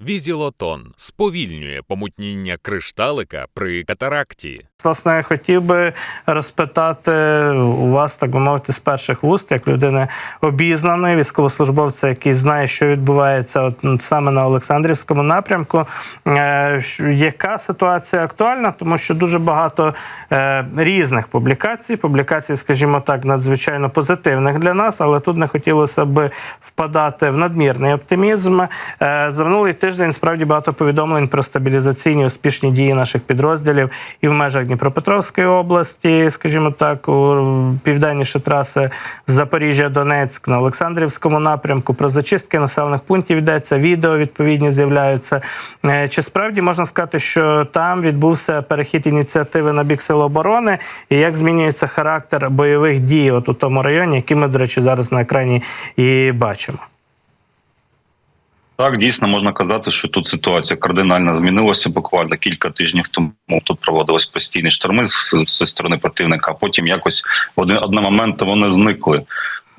Візілотон сповільнює помутніння кришталика при катаракті. Власне, я хотів би розпитати у вас, так би мовити, з перших вуст, як людини обізнаної, військовослужбовця, який знає, що відбувається от саме на Олександрівському напрямку. Е, Яка ситуація актуальна? Тому що дуже багато е, різних публікацій, публікацій, скажімо так, надзвичайно позитивних для нас, але тут не хотілося би впадати в надмірний оптимізм. Е, За минулий тиждень справді багато повідомлень про стабілізаційні успішні дії наших підрозділів і в межах Дніпропетровської області, скажімо так, у південніше траси Запоріжжя-Донецьк на Олександрівському напрямку. Про зачистки населених пунктів йдеться, відео відповідні з'являються. Е, Чи справді можна сказати, що там відбувся перехід ініціативи на бік Сил оборони, і як змінюється характер бойових дій от у тому районі, який ми, до речі, зараз на екрані і бачимо? Так, дійсно можна казати, що тут ситуація кардинально змінилася. Буквально кілька тижнів тому тут проводились постійні шторми з, зі сторони противника. А потім якось в один одномоментно вони зникли.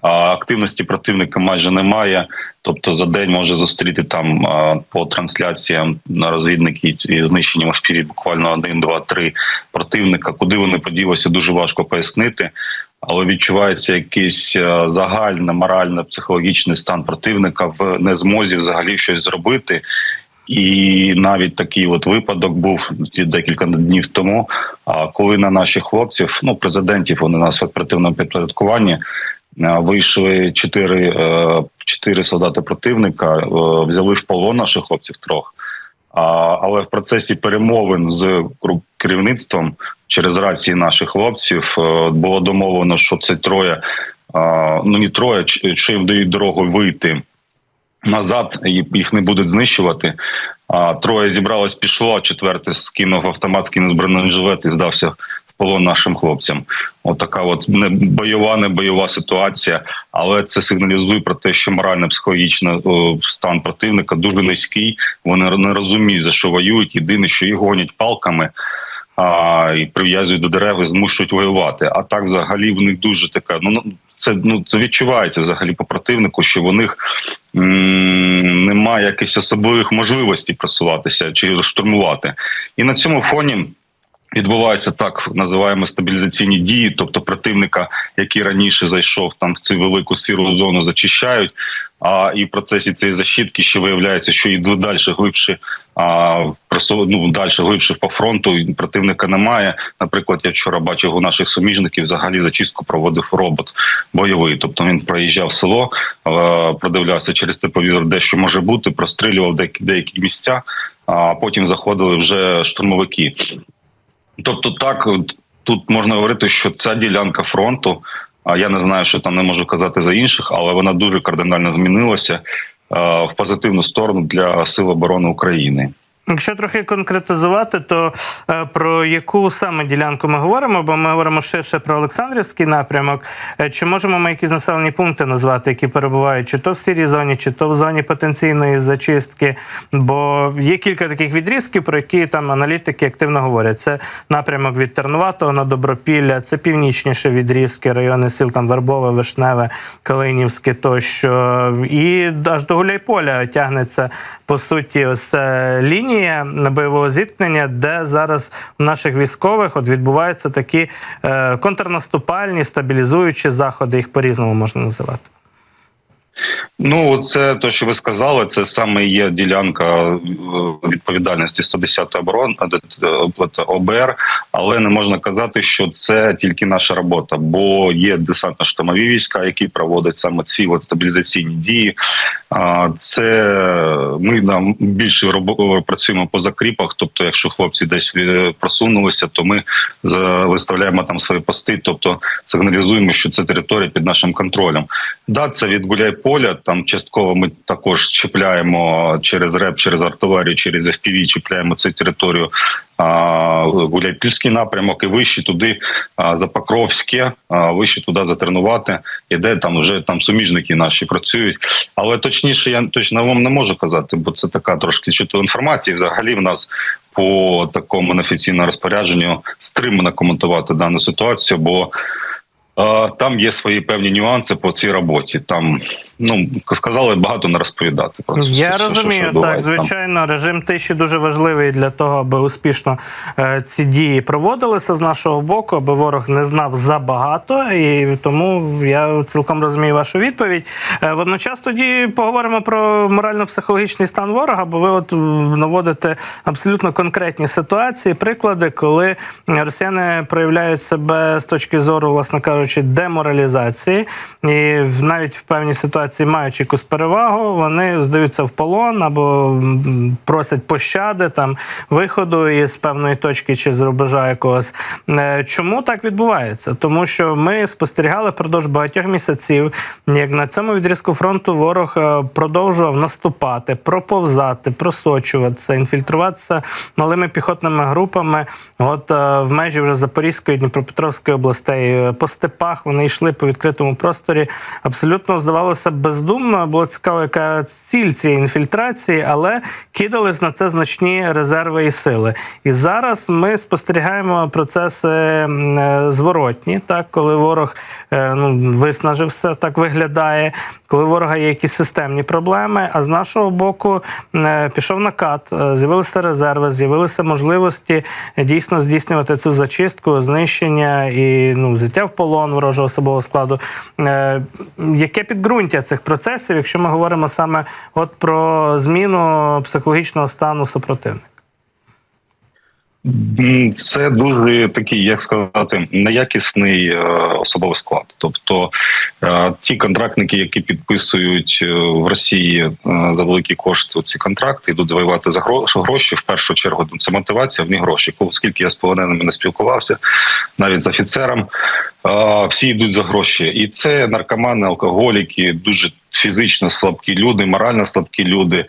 А активності противника майже немає. Тобто за день може зустріти там по трансляціям на розвідники і знищенням в буквально один, два, три противника. Куди вони поділися, дуже важко пояснити. Але відчувається якийсь е, загальний морально-психологічний стан противника в незмозі взагалі щось зробити. І навіть такий от випадок був декілька днів тому. А коли на наших хлопців, ну президентів, вони нас в оперативному підпорядкуванні, е, вийшли чотири, е, чотири солдати противника, взяли в полон наших хлопців трьох. Але в процесі перемовин з керівництвом через рації наших хлопців е, було домовлено, що це троє, ну не троє, ч- що їм дають дорогу вийти назад, і їх не будуть знищувати. А троє зібралось, пішло, а четвертий скинув автомат, скинув бронежилет і здався в полон нашим хлопцям. От така от не бойова, не бойова ситуація, але це сигналізує про те, що морально-психологічно стан противника дуже низький. Вони не розуміють за що воюють. Єдине, що їх гонять палками. А, і прив'язують до дерев і змушують воювати. А так, взагалі, в них дуже така. Ну ну, це ну це відчувається взагалі по противнику, що в них м- немає якихось особливих можливостей просуватися чи штурмувати. І на цьому фоні. Відбуваються так називаємо стабілізаційні дії, тобто противника, який раніше зайшов там в цю велику сіру зону, зачищають. А і в процесі цієї защитки ще виявляється, що йдли далі глибше, а ну, далі глибше по фронту. Противника немає. Наприклад, я вчора бачив у наших суміжників взагалі зачистку проводив робот бойовий. Тобто він проїжджав село, продивлявся через тепловізор, де що може бути, прострілював деякі, деякі місця, а потім заходили вже штурмовики. Тобто, так тут можна говорити, що ця ділянка фронту. А я не знаю, що там не можу казати за інших, але вона дуже кардинально змінилася е, в позитивну сторону для сил оборони України. Якщо трохи конкретизувати, то е, про яку саме ділянку ми говоримо? Бо ми говоримо ширше про Олександрівський напрямок. Е, Чи можемо ми якісь населені пункти назвати, які перебувають чи то в сірій зоні, чи то в зоні потенційної зачистки? Бо є кілька таких відрізків, про які там аналітики активно говорять. Це напрямок від Тернуватого на Добропілля, це північніше відрізки, райони сіл там Вербове, Вишневе, Калинівське тощо. І аж до Гуляйполя тягнеться по суті ось е, лінія бойового зіткнення, де зараз у наших військових от відбуваються такі е, контрнаступальні, стабілізуючі заходи, їх по-різному можна називати. Ну, це те, що ви сказали, це саме є ділянка е, відповідальності 110-ї оборон е, ОБР, але не можна казати, що це тільки наша робота, бо є десантно-штурмові війська, які проводять саме ці от стабілізаційні дії. Це ми нам більше робо- працюємо по закріпах. Тобто, якщо хлопці десь е, просунулися, то ми виставляємо там свої пости, тобто сигналізуємо, що це територія під нашим контролем. Да, це від Гуляйполя. Там частково ми також чіпляємо через РЕП, через артилерію, через FPV, чіпляємо цю територію. Гуляйпільський напрямок і вище туди а, за Покровське, вище туди затренувати, і де там вже там суміжники наші працюють. Але точніше, я точно вам не можу казати, бо це така трошки чутова інформація. Взагалі в нас по такому неофіційному розпорядженню стримано коментувати дану ситуацію, бо Е, Там є свої певні нюанси по цій роботі. Там ну сказали багато не розповідати. Про це, Я що- що- що розумію, так звичайно, режим тиші дуже важливий для того, аби успішно е, ці дії проводилися з нашого боку, аби ворог не знав забагато, і тому я цілком розумію вашу відповідь. Е, Водночас тоді поговоримо про морально-психологічний стан ворога, бо ви от наводите абсолютно конкретні ситуації, приклади, коли росіяни проявляють себе з точки зору, власне кажучи, деморалізації, і навіть в певній ситуації, маючи якусь перевагу, вони здаються в полон або просять пощади там виходу із певної точки чи з рубежа якогось. Е, Чому так відбувається? Тому що ми спостерігали продовж багатьох місяців, як на цьому відрізку фронту ворог е, продовжував наступати, проповзати, просочуватися, інфільтруватися малими піхотними групами. От е, в межі вже Запорізької, Дніпропетровської областей по степах вони йшли по відкритому просторі. Абсолютно здавалося бездумно. Було цікаво, яка ціль цієї інфільтрації, але кидались на це значні резерви і сили. І зараз ми спостерігаємо процеси е, зворотні, так коли ворог е, ну, виснажився, так виглядає. Коли ворога є якісь системні проблеми, а з нашого боку е, пішов накат, е, з'явилися резерви, з'явилися можливості дійсно здійснювати цю зачистку, знищення і ну, взяття в полон ворожого особового складу. Е, Яке підґрунтя цих процесів, якщо ми говоримо саме от про зміну психологічного стану супротивника? Це дуже такий, як сказати, неякісний е, особовий склад. Тобто е, ті контрактники, які підписують е, в Росії за великі кошти ці контракти, йдуть воювати за гро- гроші. В першу чергу ну, це мотивація, в них гроші. Оскільки я з полоненими не спілкувався, навіть з офіцером, всі йдуть за гроші, і це наркомани, алкоголіки, дуже фізично слабкі люди, морально слабкі люди.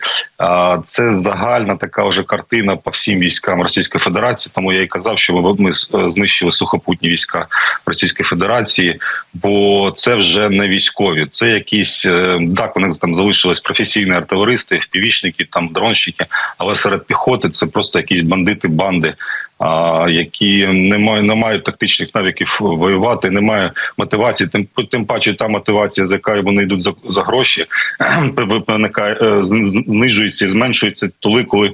Це загальна така вже картина по всім військам Російської Федерації. Тому я і казав, що ми- ми е, знищили сухопутні війська Російської Федерації, бо це вже не військові. Це якісь е, так, у них там залишились професійні артилеристи, впівічники, там дронщики, але серед піхоти це просто якісь бандити, банди. Які не мають, не мають тактичних навиків воювати, немає мотивації. Тим тим паче та мотивація, з якою вони йдуть за, за гроші, е, знижується і зменшується толи, коли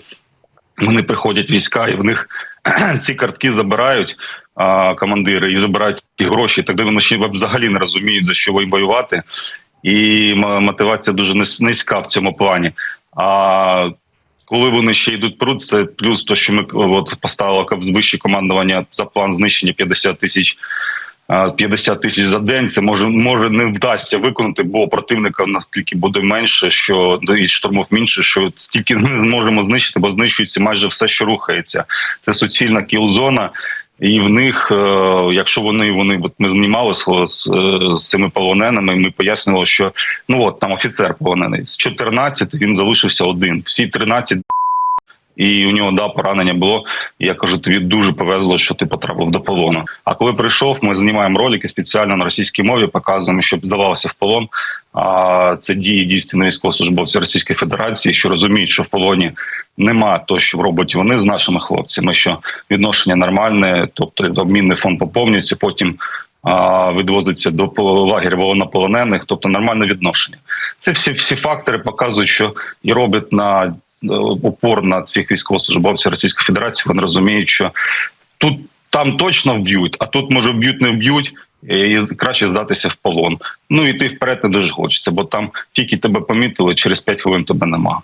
вони приходять війська, і в них ці картки забирають а, командири і забирають ті гроші. Тоді вони ще взагалі не розуміють за що воювати, і мотивація дуже низь- низька в цьому плані. А коли вони ще йдуть пруд, це плюс то, що ми от поставили як вище командування за план знищення 50 тисяч. а, 50 тисяч за день це може може не вдасться виконати, бо противника настільки буде менше, що ну, і штурмов менше, що стільки не зможемо знищити, бо знищується майже все, що рухається. Це суцільна кіл-зона. І в них, е, якщо вони вони от ми знімали з, з, е, з цими полоненими, ми пояснювали, що ну от там офіцер полонений з 14 він залишився один. Всі 13 і у нього да поранення було. Я кажу, тобі дуже повезло, що ти потрапив до полону. А коли прийшов, ми знімаємо ролики спеціально на російській мові, показуємо, щоб здавався в полон. А це дії дійсно військовослужбовців Російської Федерації, що розуміють, що в полоні нема того, що роблять вони з нашими хлопцями, що відношення нормальне, тобто обмінний фонд поповнюється, потім відвозиться до лагеря волонополонених, тобто нормальне відношення. Це всі всі фактори показують, що і роблять на е, упор на цих військовослужбовців Російської Федерації. Вони розуміють, що тут там точно вб'ють, а тут може вб'ють, не вб'ють. І краще здатися в полон. Ну і ти вперед не дуже хочеться, бо там тільки тебе помітили, через 5 хвилин тебе нема.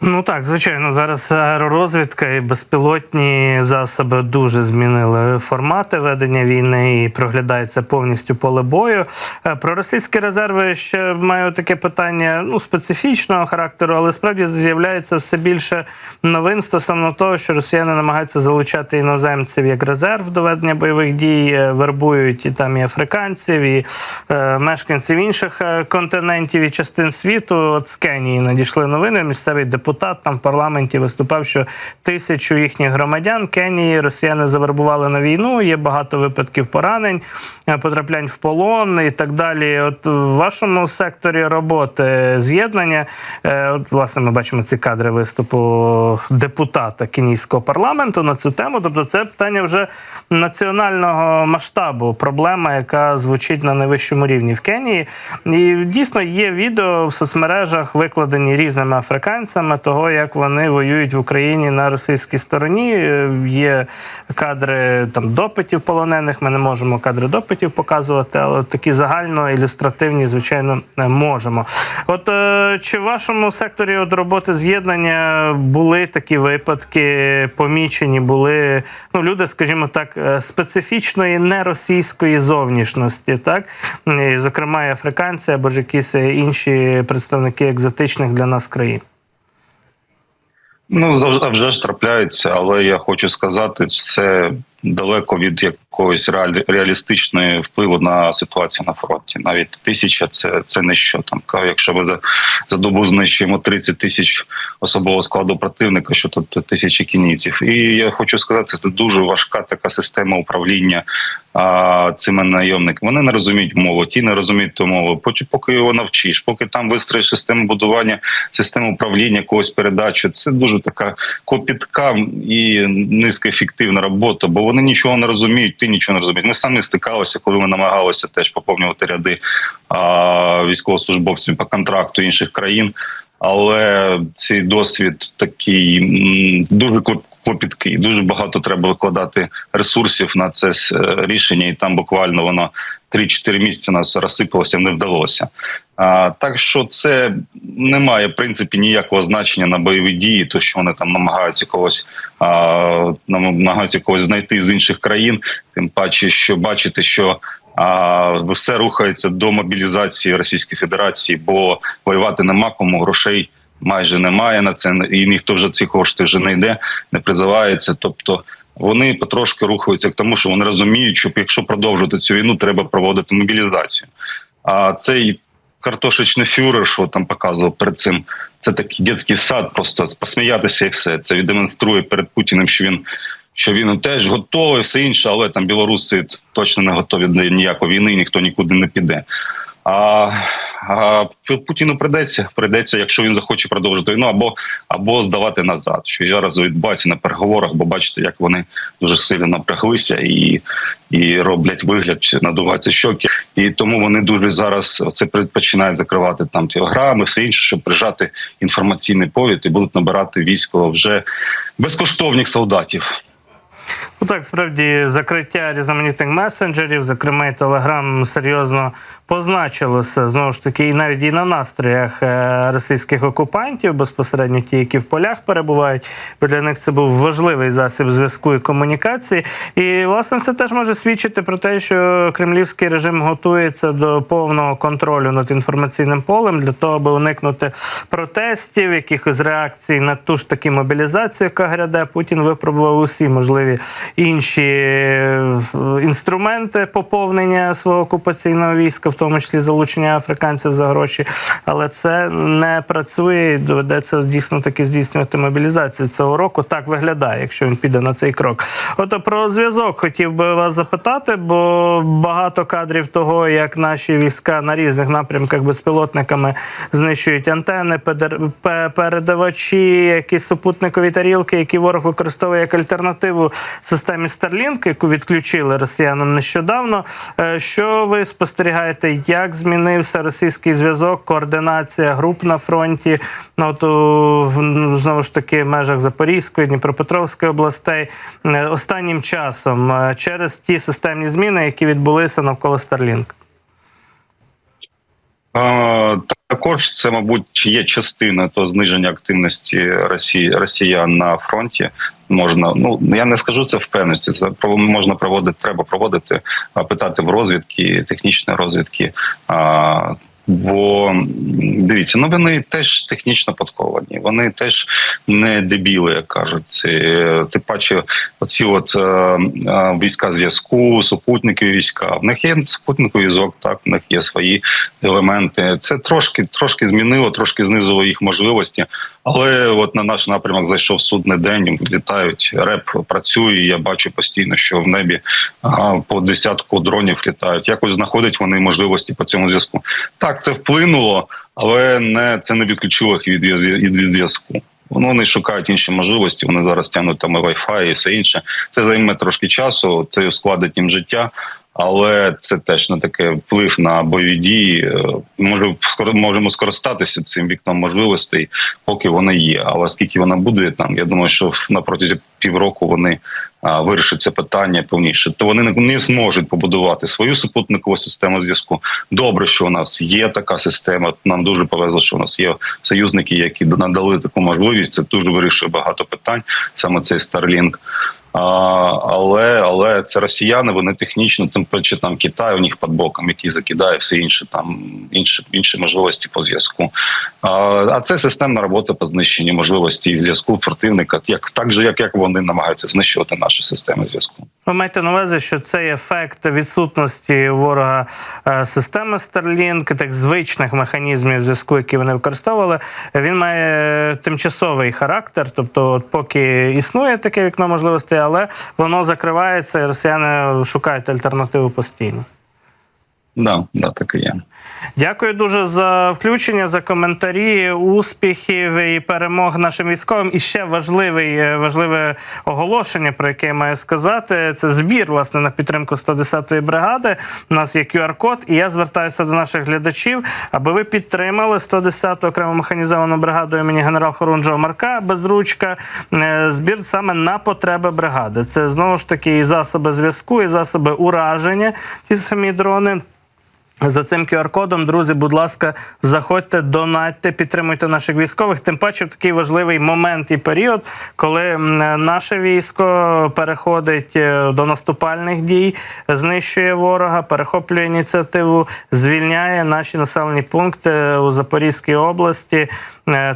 Ну так, звичайно, зараз аеророзвідка і безпілотні засоби дуже змінили формати ведення війни і проглядається повністю поле бою. Е, Про російські резерви ще маю таке питання ну, специфічного характеру, але справді з'являється все більше новин стосовно того, що росіяни намагаються залучати іноземців як резерв до ведення бойових дій, е, вербують і там і африканців, і е, мешканців інших е, континентів і частин світу. От з Кенії надійшли новини. Місцевий депутат депутат там в парламенті виступав, що тисячу їхніх громадян Кенії росіяни завербували на війну. Є багато випадків поранень, е, потраплянь в полон і так далі. От в вашому секторі роботи з'єднання, е, от власне, ми бачимо ці кадри виступу депутата кенійського парламенту на цю тему. Тобто, це питання вже національного масштабу, проблема, яка звучить на найвищому рівні в Кенії. І дійсно є відео в соцмережах, викладені різними африканцями, того як вони воюють в Україні на російській стороні. Е, Є кадри там допитів полонених. Ми не можемо кадри допитів показувати, але такі загально ілюстративні, звичайно, можемо. От е, чи в вашому секторі от роботи з'єднання були такі випадки, помічені, були ну люди, скажімо так, е, специфічної неросійської зовнішності, так зокрема, і африканці або ж якісь інші представники екзотичних для нас країн. Ну завжди ж трапляється, але я хочу сказати, це далеко від якогось реалі- реалістичної впливу на ситуацію на фронті. Навіть тисяча це, це не що там. Якщо ми за, за добу знищуємо 30 тисяч особового складу противника, що тут тисячі кінійців. І я хочу сказати, це дуже важка така система управління а, цими найомниками. Вони не розуміють мову, ті не розуміють ту мову. Поки поки його навчиш, поки там вистроїш систему будування, систему управління, когось передачу. Це дуже така копітка і низькоефективна робота, бо вони нічого не розуміють, ти нічого не розумієш. Ми самі стикалися, коли ми намагалися теж поповнювати ряди а, військовослужбовців по контракту інших країн. Але цей досвід такий дуже клоп- клопіткий. Дуже багато треба викладати ресурсів на це е, рішення, і там буквально воно 3-4 місяці нас розсипалося, не вдалося. А, так що це не має в принципі ніякого значення на бойові дії, то що вони там намагаються когось а, намагаються когось знайти з інших країн. Тим паче, що бачите, що а, все рухається до мобілізації Російської Федерації, бо воювати нема кому грошей. Майже немає на це, і ніхто вже ці кошти вже не йде, не призивається. Тобто вони потрошки рухаються к тому, що вони розуміють, що якщо продовжувати цю війну, треба проводити мобілізацію. А цей картошечний фюрер, що там показував перед цим, це такий дитячий сад, просто посміятися і все. Це демонструє перед Путіним, що він. Що він теж готовий, все інше, але там білоруси точно не готові до ніякої війни, ніхто нікуди не піде. А, а Путіну придеться, придеться, якщо він захоче продовжити війну, або або здавати назад. Що зараз відбувається на переговорах, бо бачите, як вони дуже сильно напряглися і і роблять вигляд, надуваються щоки. І тому вони дуже зараз це починають закривати там телеграми, все інше, щоб прижати інформаційний повід і будуть набирати військо вже безкоштовних солдатів. Ну так, справді закриття різноманітних месенджерів, зокрема і Телеграм, серйозно позначилося знову ж таки, і навіть і на настроях е, російських окупантів, безпосередньо ті, які в полях перебувають. Бо для них це був важливий засіб зв'язку і комунікації. І власне це теж може свідчити про те, що кремлівський режим готується до повного контролю над інформаційним полем для того, аби уникнути протестів, якихось реакцій на ту ж таки мобілізацію, яка гряде. Путін випробував усі можливі інші е, інструменти поповнення свого окупаційного війська, в тому числі залучення африканців за гроші. Але це не працює доведеться дійсно таки здійснювати мобілізацію цього року. Так виглядає, якщо він піде на цей крок. От про зв'язок хотів би вас запитати, бо багато кадрів того, як наші війська на різних напрямках безпілотниками знищують антени, передавачі, якісь супутникові тарілки, які ворог використовує як альтернативу системі Starlink, яку відключили росіянам нещодавно. Е, Що ви спостерігаєте, як змінився російський зв'язок, координація груп на фронті? Ну, от у, знову ж таки в межах Запорізької, Дніпропетровської областей е, останнім часом е, через ті системні зміни, які відбулися навколо Starlink? Також це, мабуть, є частина того зниження активності Росії Росіян на фронті. Можна, ну я не скажу це впевненості. Це про- можна проводити, треба проводити, питати в розвідки, технічної розвідки. Бо дивіться, ну вони теж технічно подковані, вони теж не дебіли, як кажуть. Це тим паче оці от е, е, війська зв'язку, супутникові війська. В них є супутниковий зв'язок, так в них є свої елементи. Це трошки трошки змінило, трошки знизило їх можливості. Але от на наш напрямок зайшов судний день. Літають реп працює. Я бачу постійно, що в небі а, по десятку дронів літають. Якось знаходять вони можливості по цьому зв'язку. Так, це вплинуло, але не це не відключило їх від, від від зв'язку. Вони шукають інші можливості. Вони зараз тягнуть там і Wi-Fi і все інше. Це займе трошки часу, це ускладить їм життя. Але це теж не таке вплив на бойові дії. Е, Може, можемо скористатися цим вікном можливостей, поки вона є. Але скільки вона буде там, я думаю, що на протязі півроку вони а, вирішать це питання повніше. То вони не зможуть побудувати свою супутникову систему зв'язку. Добре, що у нас є така система. Нам дуже повезло, що у нас є союзники, які надали таку можливість. Це дуже вирішує багато питань. Саме цей Starlink. А, але але це росіяни, вони технічно, тим паче там Китай у них під боком, який закидає все інше, там інші інші можливості по зв'язку. А, а це системна робота по знищенню можливості зв'язку противника, як так же, як, як вони намагаються знищувати наші системи зв'язку. Ви маєте на увазі, що цей ефект відсутності ворога е, системи Starlink, так звичних механізмів зв'язку, які вони використовували, він має тимчасовий характер. Тобто, от поки існує таке вікно можливостей, але воно закривається, і росіяни шукають альтернативу постійно. Да, да, так і є. Дякую дуже за включення, за коментарі, успіхів і перемог нашим військовим. І ще важливий, е, важливе оголошення, про яке я маю сказати. Це збір власне на підтримку 110-ї бригади. У нас є QR-код, і я звертаюся до наших глядачів, аби ви підтримали 110-ту окрему механізовану бригаду імені генерал Хорунжого Марка Безручка. Е, Збір саме на потреби бригади. Це знову ж таки і засоби зв'язку, і засоби ураження. Ті самі дрони. За цим QR-кодом, друзі, будь ласка, заходьте, донатьте, підтримуйте наших військових. Тим паче в такий важливий момент і період, коли наше військо переходить е, до наступальних дій, знищує ворога, перехоплює ініціативу, звільняє наші населені пункти у Запорізькій області, е,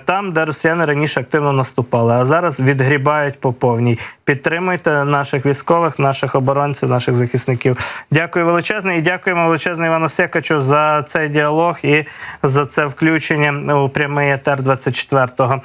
там, де росіяни раніше активно наступали, а зараз відгрібають по повній. Підтримуйте наших військових, наших оборонців, наших захисників. Дякую величезне і дякуємо величезне Івану Секачу за цей діалог і за це включення у прямий етер 24-го.